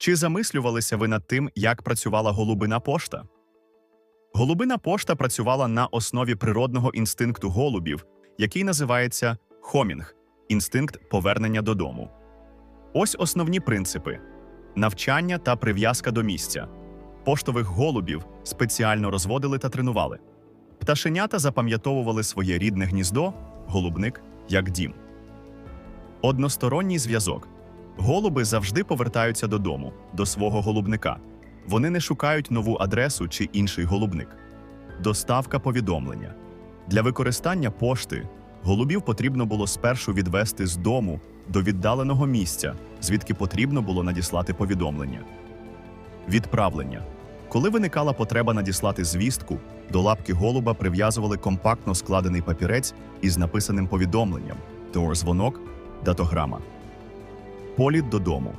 Чи замислювалися ви над тим, як працювала голубина пошта? Голубина пошта працювала на основі природного інстинкту голубів, який називається хомінг інстинкт повернення додому. Ось основні принципи: навчання та прив'язка до місця. Поштових голубів спеціально розводили та тренували. Пташенята запам'ятовували своє рідне гніздо, голубник як дім. Односторонній зв'язок. Голуби завжди повертаються додому, до свого голубника. Вони не шукають нову адресу чи інший голубник. Доставка повідомлення. Для використання пошти голубів потрібно було спершу відвести з дому до віддаленого місця, звідки потрібно було надіслати повідомлення. Відправлення. Коли виникала потреба надіслати звістку, до лапки голуба прив'язували компактно складений папірець із написаним повідомленням, дзвонок, датограма. Політ додому.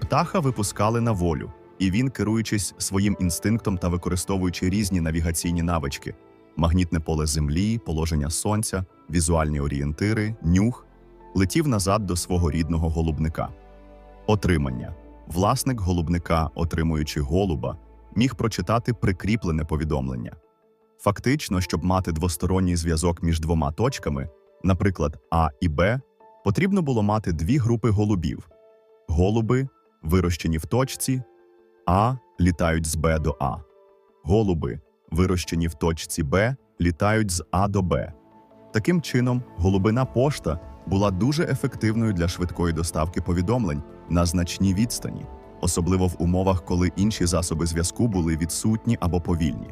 Птаха випускали на волю, і він, керуючись своїм інстинктом та використовуючи різні навігаційні навички: магнітне поле землі, положення сонця, візуальні орієнтири, нюх, летів назад до свого рідного голубника. Отримання. Власник голубника, отримуючи голуба, міг прочитати прикріплене повідомлення. Фактично, щоб мати двосторонній зв'язок між двома точками, наприклад, А і Б, потрібно було мати дві групи голубів. Голуби, вирощені в точці, А літають з Б до А. Голуби, вирощені в точці Б, літають з А до Б. Таким чином, голубина пошта була дуже ефективною для швидкої доставки повідомлень на значній відстані, особливо в умовах, коли інші засоби зв'язку були відсутні або повільні.